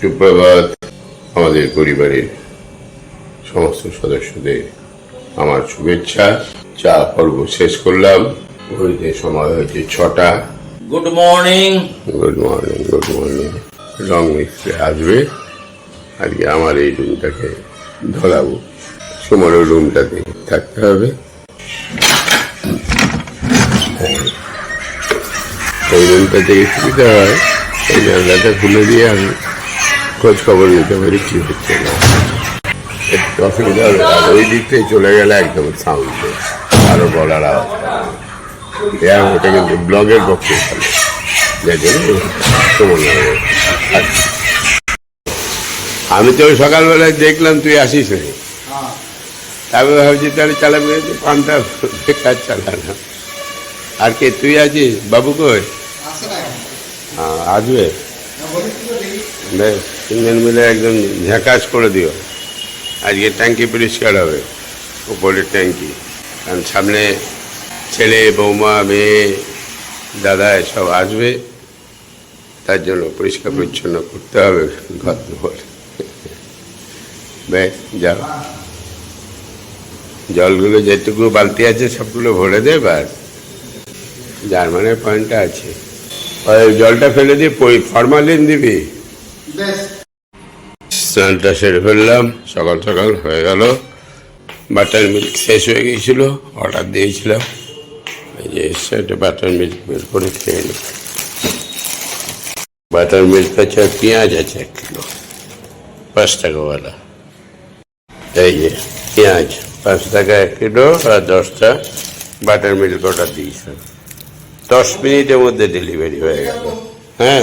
সুপ্রভাত আমাদের পরিবারের সমস্ত সদস্যদের আমার শুভেচ্ছা। চা পর্ব শেষ করলাম। ঘড়িতে সময় হয়েছে ছটা। Good morning good morning good morning রং মিস্ত্রি আসবে। আজকে আমার এই রুমটাকে ধরাবো। সময়ের রুমটাতে থাকতে হবে। হ্যাঁ। এই রুমটা থেকে সুবিধা হয়। এই জানলাটা খুলে দিয়ে আমি খোঁজ খবর নিতে পারি কি হচ্ছে না একটু অসুবিধা হবে আর ওই দিক থেকে চলে গেলে একদম সাউন্ড আরও বলার আওয়াজ ওটা কিন্তু ব্লগের পক্ষে ভালো। যার জন্য। আমি তো সকালবেলায় দেখলাম তুই আসিস না। তারপরে ভাবছি তাহলে চালাবে পানটা বেকার চালানো আর কে তুই আছিস? বাবু কই? হ্যাঁ, আসবে। বেশ। তিনজন মিলে একদম ঝাঁকাশ করে দিও। আজকে ট্যাঙ্কি পরিষ্কার হবে, উপরের ট্যাঙ্কি। কারণ সামনে ছেলে, বৌমা, মেয়ে, দাদা এসব আসবে, তার জন্য পরিষ্কার পরিচ্ছন্ন করতে হবে ঘর দুয়ার। বেশ যাও। জলগুলো যেটুকু বালতি আছে সবগুলো ভরে দে ব্যাস জার্মানের পয়েন্টটা আছে। জলটা ফেলে দিয়ে ফরমালিন দিবি। স্নানটা সেরে ফেললাম, সকাল সকাল হয়ে গেল। বাটার মিল্ক শেষ হয়ে গিয়েছিল, অর্ডার দিয়েছিলাম। এই যে এসছে একটা বাটার মিল্ক বের করে খেয়ে নিই। বাটার মিল্ক আছে পেঁয়াজ আছে এক কিলো, পাঁচ টাকাওয়ালা এই যে পেঁয়াজ, পাঁচ টাকা এক কিলো আর দশটা বাটার মিল্ক অর্ডার দিয়েছিলাম। দশ মিনিটের মধ্যে ডেলিভারি হয়ে গেল। হ্যাঁ।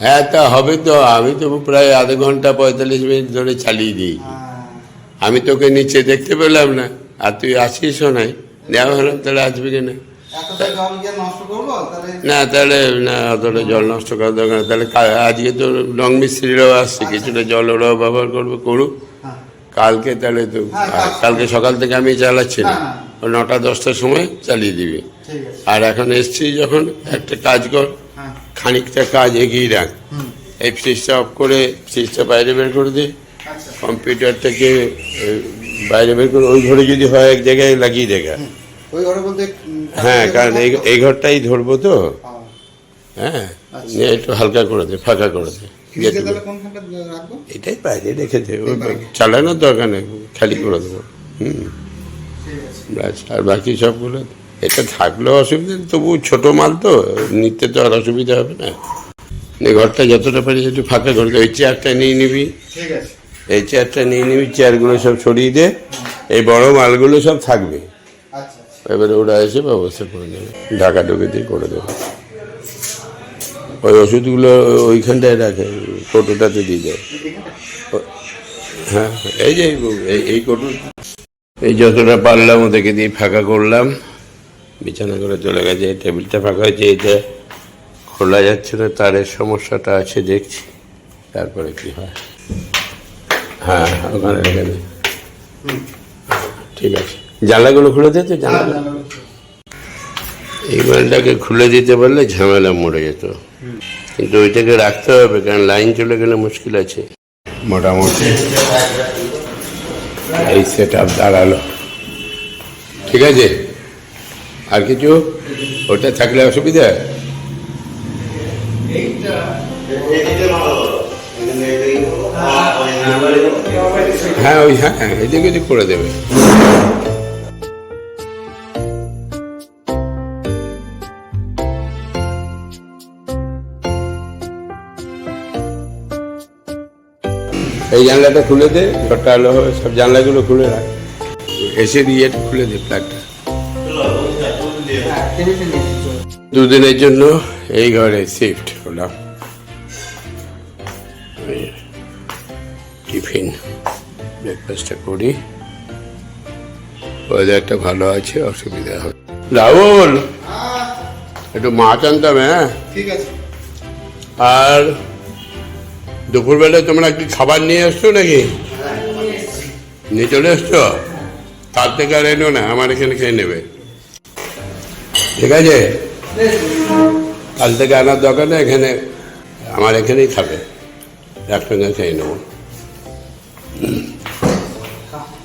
হয়ে তা হবে তো আমি তো প্রায় আধ ঘণ্টা পঁয়তাল্লিশ মিনিট ধরে চালিয়ে দিই। হ্যাঁ। আমি তোকে নিচে দেখতে পেলাম না আর তুই আসিস নাই। দেওয়া হলাম তাহলে আসবি কিনা? না তাহলে না অতটা জল নষ্ট করার দরকার। তাহলে আজকে তো রং মিস্ত্রিরাও আসছে কিছুটা জল ওরাও ব্যবহার করবে করুক। হ্যাঁ। কালকে তাহলে তো হ্যাঁ, কালকে সকাল থেকে আমি চালাচ্ছি না। নটা দশটার সময় চালিয়ে দিবি। আর এখন এসছি যখন একটা কাজ কর হ্যাঁ। খানিকটা কাজ এগিয়ে রাখ। এই ফ্রিজটা অফ করে ফ্রিজটা বাইরে বের করে দে। আচ্ছা। কম্পিউটারটাকে এ, বাইরে বের করে ওই ঘরে যদি হয় এক জায়গায় লাগিয়ে দেখা হ্যাঁ কারণ এই ঘরটাই ধরবো তো। হ্যাঁ। হ্যাঁ নিয়ে একটু হালকা করে দে ফাঁকা করে দে। এটাই বাইরে রেখে দে চালানোর দরকার নেই খালি করে দেবো। হুম। ব্যাস আর বাকি সবগুলো এটা থাকলেও অসুবিধা তবু ছোট মাল তো নিতে তো আর অসুবিধা হবে না। ঘরটা যতটা পারি একটু ফাঁকা দে ওই চেয়ারটা নিয়ে নিবি। এই চেয়ারটা নিয়ে নিবি চেয়ারগুলো সব সরিয়ে দে এই বড় মালগুলো সব থাকবে। আচ্ছা আচ্ছা। এবারে ওরা এসে ব্যবস্থা করে দেবে ঢাকা ঢুকে দিয়ে করে দেবে। ওই ওষুধগুলো ওইখানটায় রাখে কৌটোটাতে দিয়ে দেয়। হ্যাঁ এই যে এই- এই কৌটো এই যতটা পারলাম ওদেরকে দিয়ে ফাঁকা করলাম। বিছানা করে চলে গেছে এই টেবিলটা ফাঁকা হয়েছে, এটা খোলা যাচ্ছে না, তারের সমস্যাটা আছে, দেখছি। তারপরে কি হয়? হ্যাঁ ওখানে রেখে দে। ঠিক আছে। জানলাগুলো খুলে দে তো, জানলা। এই মালটাকে খুলে দিতে পারলে ঝামেলা মরে যেত। কিন্তু ওইটাকে রাখতে হবে, কারণ লাইন চলে গেলে মুশকিল আছে। মোটামুটি। এই সেট আপ দাঁড়াল। ঠিক আছে? আর কিছু? ওটা থাকলে অসুবিধা? হ্যাঁ ওই হ্যাঁ এদিকে ওদিক করে দেবে। এই জানলাটা খুলে দে ঘরটা আলো হবে সব জানলাগুলো খুলে রাখ। এসির ইয়েটা খুলে দে প্লাগটা চলো। দুদিনের জন্য এই ঘরে শিফট হলাম। টিফিন ব্রেকফাস্টটা করি। ওয়েদারটা ভালো আছে অসুবিধা হবে। রাহুল একটু মাছ আনতাম হ্যাঁ? ঠিক আছে। আর দুপুরবেলায় তোমরা কি খাবার নিয়ে এসছো নাকি? নিয়ে চলে এসছো? তার থেকে আর এনো না আমার এখানে খেয়ে নেবে। ঠিক আছে? কাল থেকে আনার দরকার নেই এখানে আমার এখানেই খাবে। একসঙ্গে খেয়ে নেব।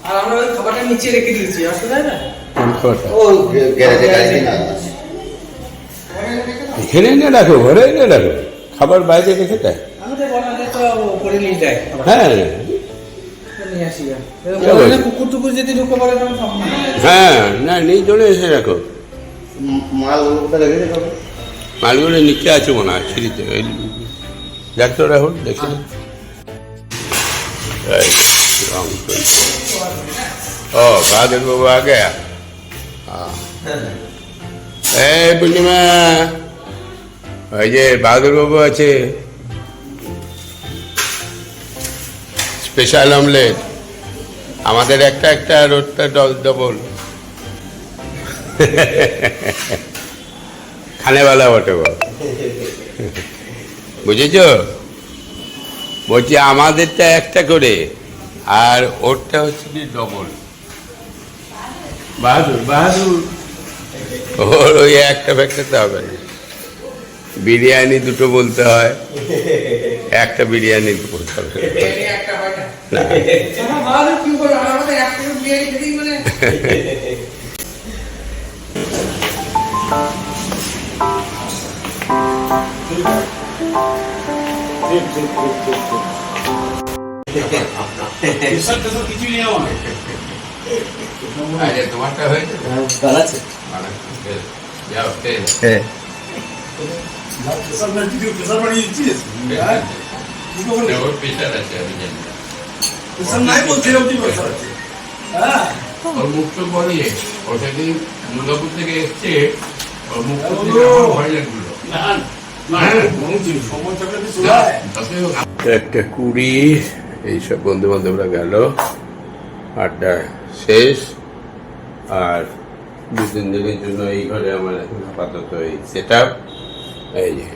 আর আমরা ওই খাবারটা নিচে রেখে দিয়েছি অসুবিধা না? কোন খাবারটা? ও গ্যারেজে গাড়ি না। এখানে এনে রাখো ঘরে এনে রাখো। খাবার বাইরে রেখে দেয়। হ্যাঁ। হ্যাঁ না নিয়ে চলে এসে রাখো মালগুলো নিচে আছে মনে হয় সিঁড়িতে। ওই দেখতো রাহুল দেখি এই, রং চলছে। ও বাদল বাবু আ গয়া। এই পূর্ণিমা। ওই যে বাবু আছে। Special omelette. আমাদের একটা একটা রোডটা ডবল। খানেওয়ালা বটে বল বুঝেছ? বলছি আমাদেরটা একটা করে আর ওরটা হচ্ছে কি ডবল। বাহাদুর বাহাদুর। ওর ওই একটা ফ্যাক্টরতে হবে। না বিরিয়ানি দুটো বলতে হয়। একটা বিরিয়ানি বলতে হবে। বিরিয়ানি একটা হয় কি করে আমার তো আছে। হ্যাঁ। ওর ওটা কি দুর্গাপুর থেকে এসছে ওর ভয় একটা কুড়ি এইসব বন্ধু বান্ধবরা গেল। আড্ডা শেষ। আর দু তিন দিনের জন্য এই ঘরে আমার এখন আপাতত এই সেট আপ এই যে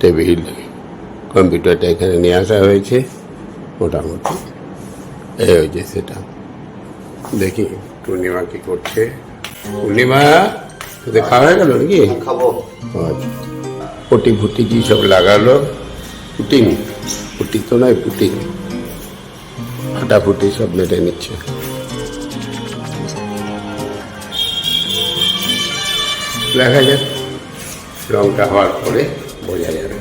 টেবিল কম্পিউটারটা এখানে নিয়ে আসা হয়েছে। মোটামুটি এই হয়েছে সেটা। দেখি পূর্ণিমা কি করছে? পূর্ণিমা তোদের খাওয়া হয়ে গেল নাকি? খাব। আচ্ছা। পুটি ফুটি কি সব লাগালো? পুটিং পুটি তো নয় পুটিং। ফাটাফুটি সব মেরে নিচ্ছে। দেখা যাক রংটা হওয়ার পরে বোঝা যাবে।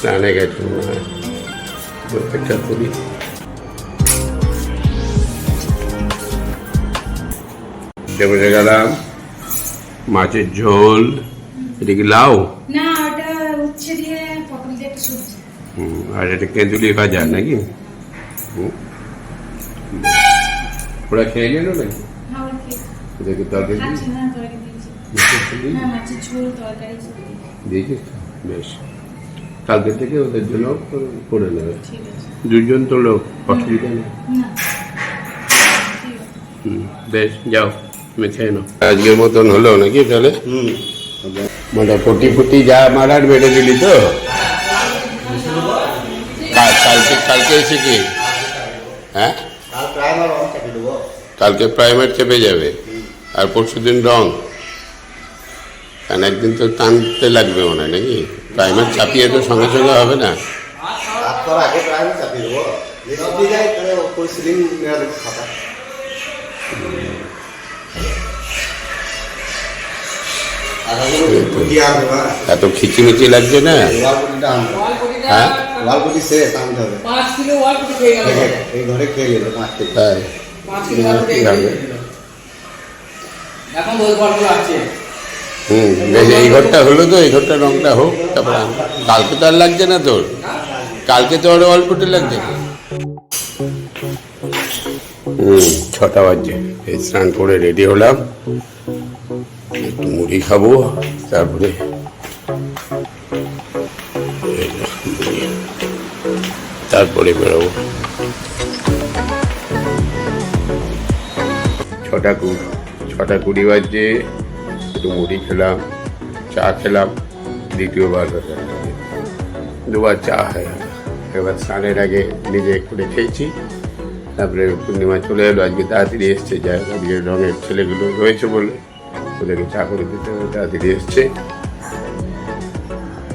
স্নানে গেছে মনে হয়। অপেক্ষা করি। গেলাম মাছের ঝোল এদিকে লাউ? না ওটা উচ্ছে দিয়ে পটল দিয়ে একটা সবজি। হুম, আর এটা কেঁদুলি ভাজা নাকি। ওরা খেয়ে নিল নাকি? হ্যাঁ দেখি তরকারি? না তরকারি দিয়েছি। হ্যাঁ দিয়েছিস বেশ। কালকে থেকে ওদের জন্য করে নেবে। দুজন তো লোক অসুবিধা নেই। বেশ যাও তুমি খেয়ে নাও। আজকের মতন হলো নাকি তাহলে? হুম। মানে ফুটি ফুটি যা মারার বেড়ে দিলি তো? কাল- কালকে কালকে এসে কি? হ্যাঁ? কালকে প্রাইমার চেপে যাবে। আর পরশু দিন রং? কারণ একদিন তো টানতে লাগবে মনে হয় নাকি? প্রাইমার চাপিয়ে তো সঙ্গে সঙ্গে হবে না। এত খিচিমিচি লাগছে না? হ্যাঁ? পুটি যাবে। এখন হুম, এই ঘরটা হলো তো, এই ঘরটা রংটা হোক, তারপরে কালকে তো আর লাগছে না তোর। কালকে তো আরও অল্পটা লাগছে হুম, ছটা বাজছে। এই স্নান করে রেডি হলাম। একটু মুড়ি খাব, তারপরে। তারপরে বেরোবো। ছটা কুড়ি ছটা কুড়ি বাজছে। একটু মুড়ি খেলাম, চা খেলাম, দ্বিতীয়বার দুবার চা হয়ে এবার স্নানের আগে নিজে করে খেয়েছি, তারপরে পূর্ণিমা চলে এলো, আজকে তাড়াতাড়ি এসছে যা আজকে রঙের ছেলেগুলো রয়েছে বলে ওদেরকে চা করে দিতে হবে, তাড়াতাড়ি এসছে।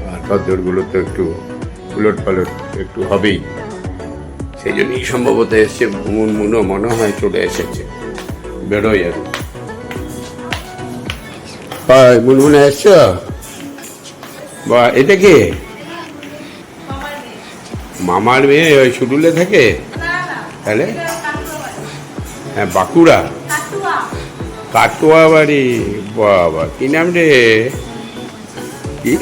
আর খদ্দরগুলো তো একটু উলট পালট একটু হবেই। সেই জন্যই সম্ভবত এসছে মুনমুনও মনে হয় চলে এসেছে। বেরোয় আর মুনমুনে এসছো? বা, এটা কে? মামার মেয়ে ওই শুডুলে থাকে? তাহলে? হ্যাঁ বাঁকুড়া। কাটোয়া বাড়ি। বাবা, কি নাম রে? কি?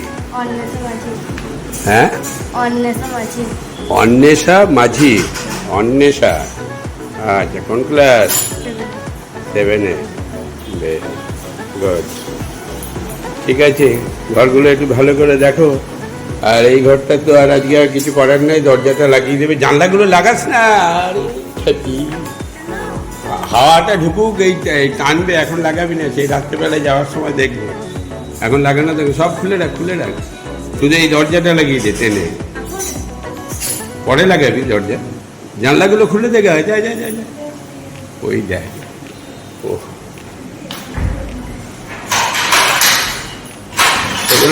হ্যাঁ? অন্বেষা মাঝি। অন্বেষা। আচ্ছা কোন ক্লাস সেভেনে বেশ গুড ঠিক আছে, ঘরগুলো একটু ভালো করে দেখো। আর এই ঘরটা তো আর আজকে আর কিছু করার নেই, দরজাটা লাগিয়ে দেবে। জানলাগুলো লাগাস না, আরে। হাওয়াটা ঢুকুক, এই টানবে, এখন লাগাবি না, সেই রাত্রেবেলায় যাওয়ার সময় দেখব। এখন লাগানো দেখো, সব খুলে রাখ খুলে রাখ। শুধু এই দরজাটা লাগিয়ে দে, টেনে। পরে লাগাবি দরজা। জানলাগুলো খুলে দেখা যা যায় যা যা। ওই দেখ ও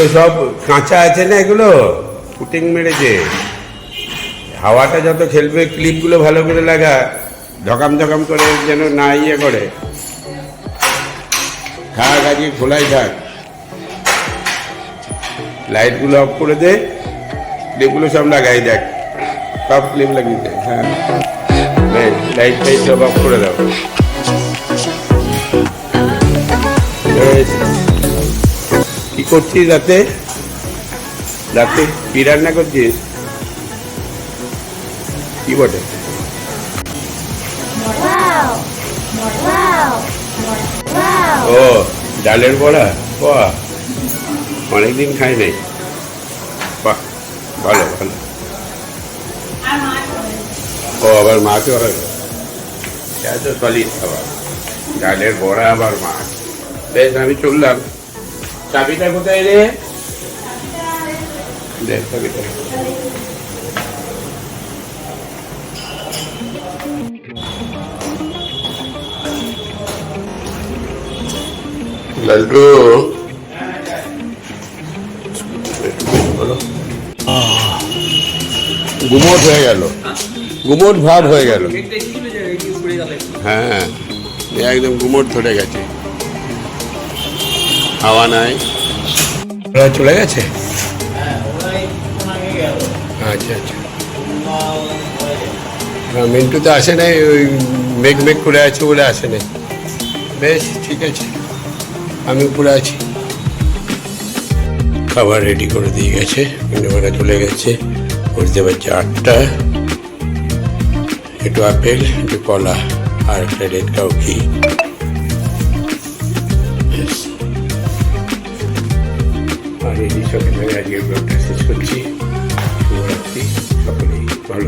এগুলো সব কাঁচা আছে না এগুলো? ফুটিং মেরেছে। হাওয়াটা যত খেলবে ক্লিপগুলো ভালো করে লাগা ধকাম ধকাম করে যেন না ইয়ে করে। থাক, আজকে খোলাই থাক। লাইটগুলো অফ করে দে ক্লিপগুলো সব লাগাই দেখ। সব ক্লিপ লাগিয়ে দে হ্যাঁ। লাইট টাইট সব অফ করে দাও। করছিস রাতে? রাতে কি রান্না করছিস? কি বটে? ও, ডালের বড়া? বাহ, অনেকদিন খাই নাই। বাহ, ভালো ভালো। ও, আবার মাছও হয় এত সলিড খাবার। ডালের বড়া, আবার মাছ। বেশ, আমি চললাম। চাবিটা কোথায় রে? দেখ চাবিটা। লাল্টু গুমোট হয়ে গেল। গুমোট ভাব হয়ে গেলে। হ্যাঁ একদম গুমোট ধরে গেছে। হাওয়া নাই। ওরা চলে গেছে? আচ্ছা আচ্ছা। না, মিন্টু তো আসে নাই ওই মেঘ মেঘ করে আছে বলে আসে নাই। বেশ ঠিক আছে। আমি উপরে আছি। খাবার রেডি করে দিয়ে গেছে। মিন্টুমারা চলে গেছে। বুঝতে পারছি আটটা একটু আপেল একটু কলা আর একটা রেড কাউ ঘি। এই সকালে আজকে ব্লগটা শেষ করছি। শুভরাত্রি সকলেই ভালো